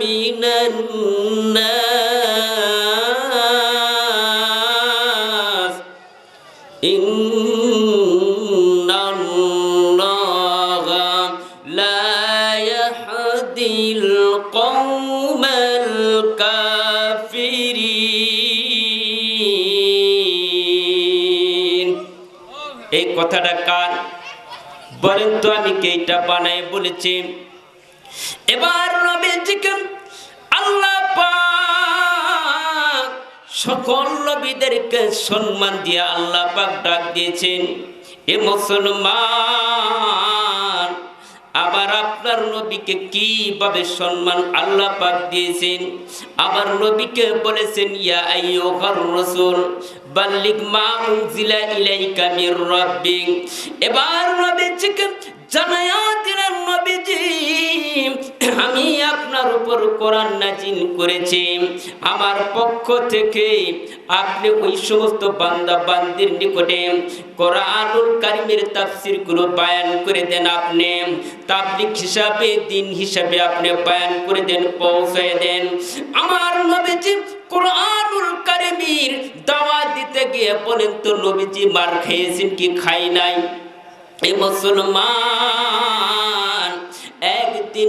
من الناس إن الله لا يهدي القوم الكافرين এই কথাটা কার বলেন তো আমি কে এটা বানাই বলেছি এবার নবীজিকে আল্লাহ পাক সকল নবীদেরকে সম্মান দিয়ে আল্লাহ পাক ডাক দিয়েছেন। এ মুসলমান, আবার আপনার নবীকে কীভাবে সম্মান আল্লাহ পাক দিয়েছেন? আবার নবীকে বলেছেন, ইয়া আইয়ুহার রাসূল, বাল্লিগ মা উনজিলা ইলাইকা মির রাব্বিক। এবার নবীজিকে জানায়া দিলেন নবীজি আমি আপনার উপর কোরআন নাজিল করেছি। আমার পক্ষ থেকে আপনি ওই সমস্ত বান্দা বান্দির নিকটে কোরআনুল কারিমের তাফসিরগুলো বায়ান করে দেন আপনি। তাবলিক হিসাবে, দিন হিসাবে আপনি বায়ান করে দেন, পৌঁছায় দেন। আমার নবীজি কোরআনুল কারিমের দাওয়াত দিতে গিয়ে বলেন, তো নবীজি মার খেয়েছেন কি খাই নাই? এ মুসলমান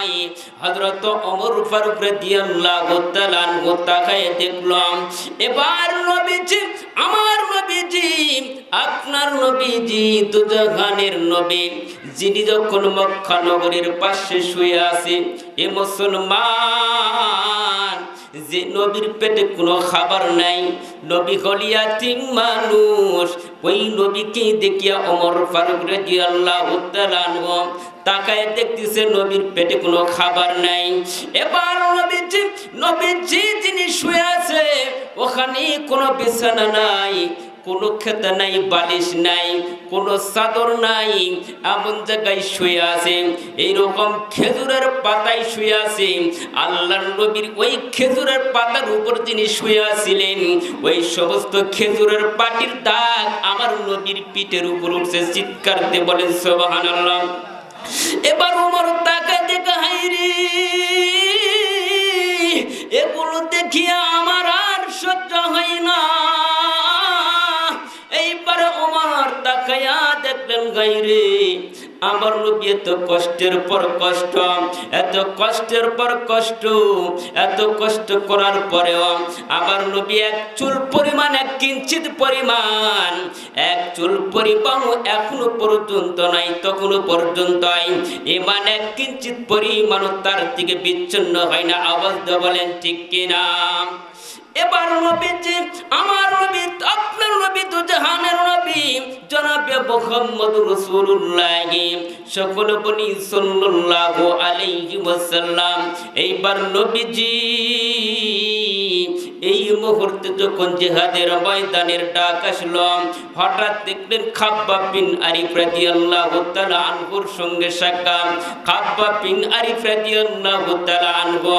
অবস্থায় হযরত ওমর ফারুক রাদিয়াল্লাহু তাআলা দেখলাম, এবার নবীজি, আমার নবীজি, আপনার নবীজি নবী, যিনি যখন মক্কা নগরীর পাশে শুয়ে আছে, এ মুসলমান, যে নবীর পেটে কোনো খাবার নাই, নবী হলিয়া তিন মানুষ ওই নবীকে দেখিয়া অমর ফারুক রাজি আল্লাহ তাকায় দেখতেছে নবীর পেটে কোনো খাবার নাই। এবার নবীজি নবীজি যিনি শুয়ে আছে, ওখানে কোনো বিছানা নাই। কোনো খেতে নাই, বালিশ নাই, কোনো চাদর নাই এমন জায়গায় শুয়ে আছে। এইরকম খেজুরের পাতায় শুয়ে আছে। আল্লাহর নবীর ওই খেজুরের পাতার উপর যিনি শুয়ে আছিলেন, ওই সমস্ত খেজুরের পাটির দাগ আমার নবীর পিঠের উপর উঠছে, চিৎকার দিয়ে বলেন সোবাহান আল্লাহ এবার উমর তাকে দেখে হাইরে এগুলো দেখিয়া আমার আর সহ্য হয় না। তাকায়া দেখলেন গাইরে, আমার নবী এত কষ্টের পর কষ্ট, এত কষ্টের পর কষ্ট, এত কষ্ট করার পরেও আমার নবী এক চুল পরিমাণ, এক কিঞ্চিত পরিমাণ, এক চুল পরিমাণ এখনও পর্যন্ত নাই, তখনো পর্যন্ত ইমান এক কিঞ্চিত পরিমাণ তার থেকে বিচ্ছিন্ন হয় না, আওয়াজ বলেন, ঠিক কিনা? এবার নবীজি, আমার নবী, আপনার নবী তো জাহানের নবী জনাবে রাসূলুল্লাহ, সকল সাল্লাল্লাহু আলাইহি ওয়াসাল্লাম। এইবার নবীজি, এই মুহূর্তে যখন ময়দানের ডাক আসলো, হঠাৎ দেখলেন খাব্বা বিন আরিফ রাদিয়াল্লাহু তাআলা আনহুর সঙ্গে সাক্ষাৎ। খাব্বা বিন আরিফ রাদিয়াল্লাহু তাআলা আনহু,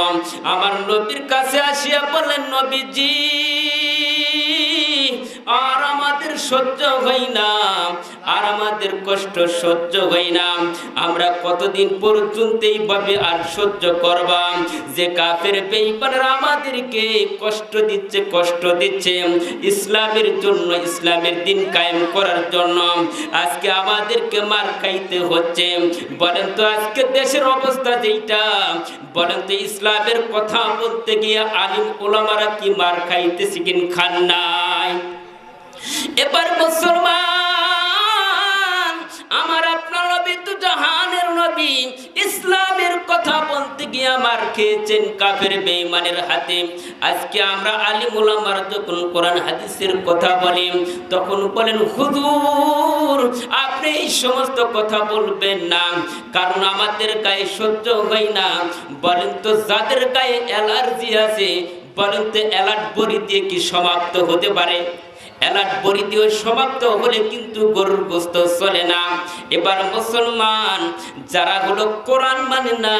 আমার নবীর কাছে আসিয়া বললেন, নবীজি, আর সহ্য হয় না, আর আমাদের কষ্ট সহ্য হয় না। আমরা কতদিন পর্যন্ত এইভাবে আর সহ্য করবা? যে কাফের বেইমানরা আমাদেরকে কষ্ট দিচ্ছে কষ্ট দিচ্ছে। ইসলামের জন্য, ইসলামের দিন কায়েম করার জন্য আজকে আমাদেরকে মার খাইতে হচ্ছে। বলেন তো আজকে দেশের অবস্থা যেইটা, বলেন তো ইসলামের কথা বলতে গিয়ে আলিম ওলামারা কি মার খাইতেছে কিন খান নাই? এবার মুসলমান, আমার আপনার নবী তো জাহানের নবী, ইসলামের কথা বলতে গিয়ে আমার খেয়েছেন কাফের বেঈমানের হাতে। আজকে আমরা আলিম ওলামার যখন কোরআন হাদিসের কথা বলি, তখন বলেন, হুজুর, আপনি এই সমস্ত কথা বলবেন না, কারণ আমাদের গায়ে সহ্য হয় না। বলেন তো, যাদের গায়ে অ্যালার্জি আছে, বলেন তো, অ্যালার্ট বড়ি দিয়ে কি সমাপ্ত হতে পারে? বড়ি দিয়ে সমাপ্ত হলে কিন্তু গরুর গোস্ত চলে না। এবার মুসলমান, যারা হলো কোরআন মানে না,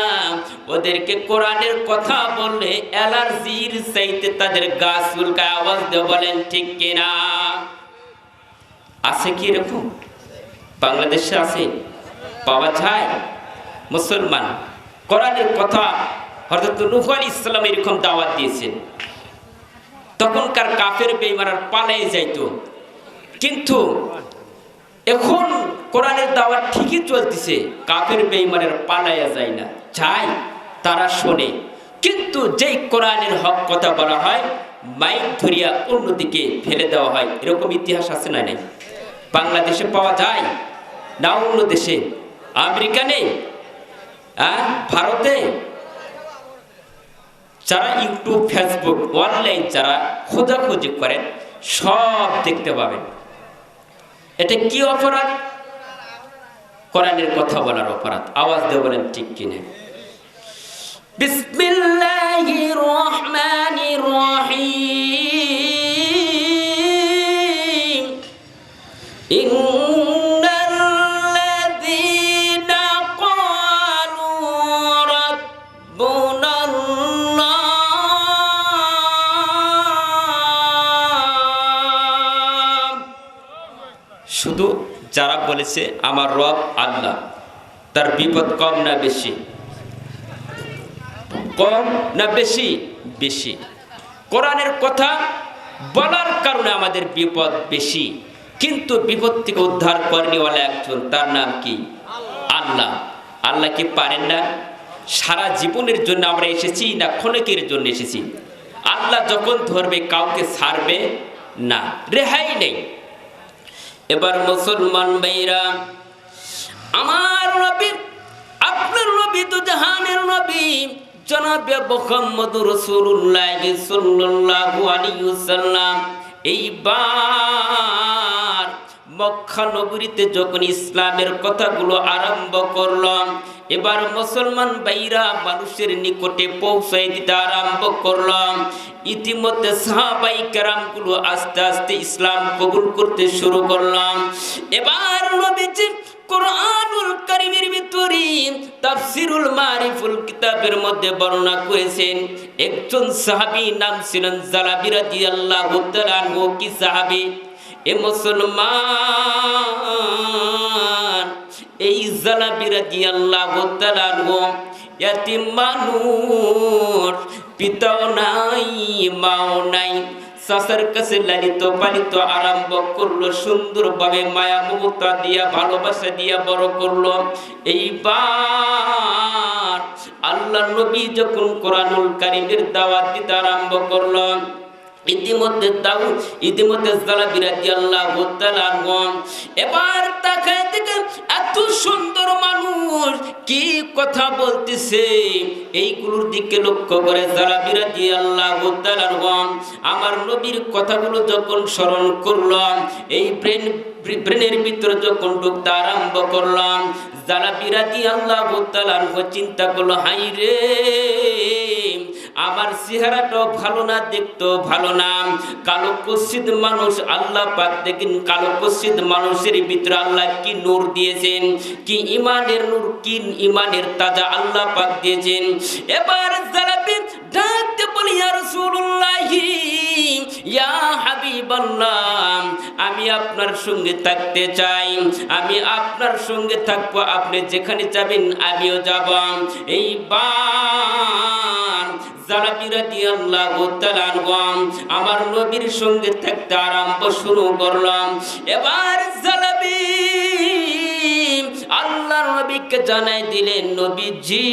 ওদেরকে কোরআনের কথা বললে অ্যালার্জির চাইতে তাদের গাছ উল্কায় আওয়াজ দিয়ে বলেন, ঠিক কিনা আছে কি এরকম? বাংলাদেশে আছে? পাওয়া যায়? মুসলমান, কোরআনের কথা হযরত নূহ আলাইহিস সালাম এরকম দাওয়াত দিয়েছেন। তখনকার কাফের বেঈমানার পালাই যাইতো। কিন্তু এখন কোরআনের দাওয়াত ঠিকই চলতেছে, কাফের বেঈমানের পালাইয়া যায় না। চাই তারা শোনে। কিন্তু যেই কোরআনের হক কথা বলা হয়, মাইক ধরিয়া অন্যদিকে ফেলে দেওয়া হয়। এরকম ইতিহাস আছে না নাই? বাংলাদেশে পাওয়া যায়? না অন্য দেশে? আমেরিকা নেই? হ্যাঁ ভারতে? যারা ইউটিউব, ফেসবুক, অনলাইন যারা খোঁজাখুঁজি করেন, সব দেখতে পাবেন। এটা কি অপরাধ? কোরআনের কথা বলার অপরাধ। আওয়াজ দিয়ে বলেন, ঠিক কিনে? বিসমিল্লাহির রহিম। শুধু যারা বলেছে, আমার রব আল্লাহ। তার বিপদ কম না বেশি? কম না বেশি? বেশি। কোরআনের কথা বলার কারণে আমাদের বিপদ বেশি। কিন্তু বিপদ থেকে উদ্ধার করেনিওয়ালা একজন, তার নাম কি? আল্লাহ। আল্লাহ কি পারেন না? সারা জীবনের জন্য আমরা এসেছি না ক্ষণিকের জন্য এসেছি? আল্লাহ যখন ধরবে, কাউকে ছাড়বে না। রেহাই নেই। এবার মুসলমান ভাইরা, আমার নবী, আপনার নবী তো জাহানের নবী, জনাবে মোহাম্মদ রসুল্লাহ সাল্লাল্লাহু আলাইহি ওয়াসাল্লাম। এইবার মক্কা নগরীতে যখন ইসলামের কথাগুলো আরম্ভ করলাম এবার মুসলমান বাইরা মানুষের নিকটে পৌঁছাই দিতে আরম্ভ করলাম ইতিমধ্যে সাহাবাই কেরামগুলো আস্তে আস্তে ইসলাম কবুল করতে শুরু করলাম এবার নবীজি কোরআনুল কারিমের ভিতরে তাফসিরুল মারিফুল কিতাবের মধ্যে বর্ণনা করেছেন, একজন সাহাবী নাম ছিলেন জালাবি রাদিয়াল্লাহু তাআলা কি সাহাবী? এ মুসলমান এই জালাবি তাআলা আনহু ইয়াতিম মানুষ পিতাও নাই, মাও নাই চাষার কাছে লালিত পালিত আরম্ভ করল, সুন্দরভাবে মায়া মমতা দিয়া, ভালোবাসা দিয়া বড় করল। এইবার আল্লাহ নবী যখন কোরআনুল কারিমের দাওয়াত দিতে আরম্ভ করল ইতিমধ্যে দাউ ইতিমধ্যে এবার তাকায় থেকে এত সুন্দর মানুষ কি কথা বলতেছে? এইগুলোর দিকে লক্ষ্য করে যারা বিরাজি আল্লাহ আমার নবীর কথাগুলো যখন স্মরণ করলাম, এই ব্রেন, ব্রেনের ভিতরে যখন ঢুকতে আরম্ভ করলাম যারা বিরাজি আল্লাহ চিন্তা করল হাই রে আমার চেহারাটাও ভালো না, দেখতেও ভালো না। কালো কসিদ মানুষ, আল্লাহ পাক দেখেন কালো কসিদ মানুষের ভিতরে আল্লাহ কি নূর দিয়েছেন, কি ইমানের নূর, কি ইমানের তাজা আল্লাহ পাক দিয়েছেন। এবার জালাবি ডাকতে বলি, ইয়া রাসূলুল্লাহি, ইয়া হাবিবাল্লাহ, আমি আপনার সঙ্গে থাকতে চাই, আমি আপনার সঙ্গে থাকব, আপনি যেখানে যাবেন, আমিও যাব। আমার নবীর সঙ্গে থাকতে আরম্ভ শুরু করলাম। এবার নবীকে জানাই দিলেন, নবীজি,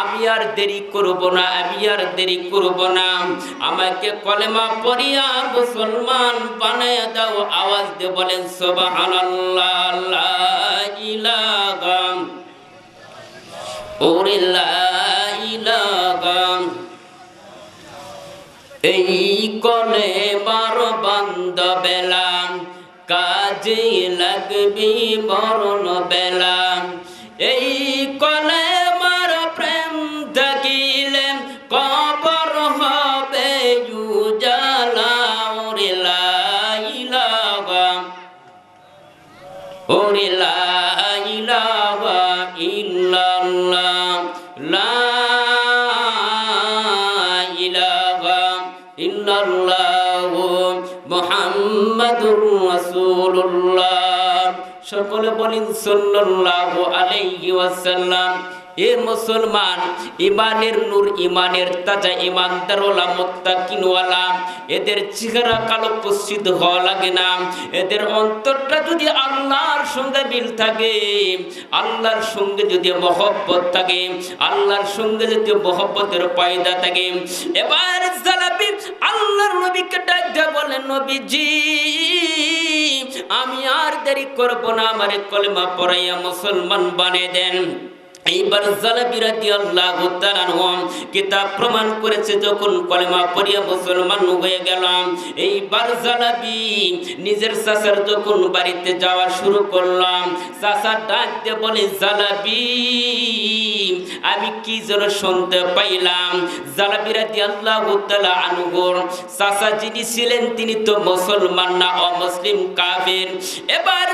আমি আর দেরি করব না, আমি আর দেরি করব না। আমাকে কলেমা পড়িয়া মুসলমান বানায় দাও, আওয়াজ দিয়ে বলেন, সুবহানাল্লাহ লা এই কলে বার বান্ধ বেলা কাজে লাগবি মরণ বেলা সকলে বলেন সাল্লাল্লাহু আলাইহি ওয়াসাল্লাম এ মুসলমান, ইমানের নূর, ইমানের তাজা ইমানদার ওলা মুত্তাকিনওয়ালা। এদের চেহারা কালো কুৎসিত হওয়া লাগে না। এদের অন্তরটা যদি আল্লাহর সঙ্গে মিল থাকে, আল্লাহর সঙ্গে যদি মহব্বত থাকে, আল্লাহর সঙ্গে যদি মহব্বতের পয়দা থাকে, এবার জালাবি আল্লাহর নবীকে ডাক বলেন নবীজি, আমি আর দেরি করব না, আমার কলেমা পড়াইয়া মুসলমান বানিয়ে দেন। এইবার আল্লাহ কিতাব প্রমাণ করেছে যখন কলেমা পড়িয়া মুসলমান হয়ে গেলাম। এইবার জালাবি নিজের চাচার যখন বাড়িতে যাওয়া শুরু করলাম, চাচা ডাকতে বলে, জালাবি, আমি কি যেন শুনতে পাইলাম? জালাবিরাতি আল্লাহ আনুগর চাচা যিনি ছিলেন, তিনি তো মুসলমান না, অমুসলিম কাবের এবার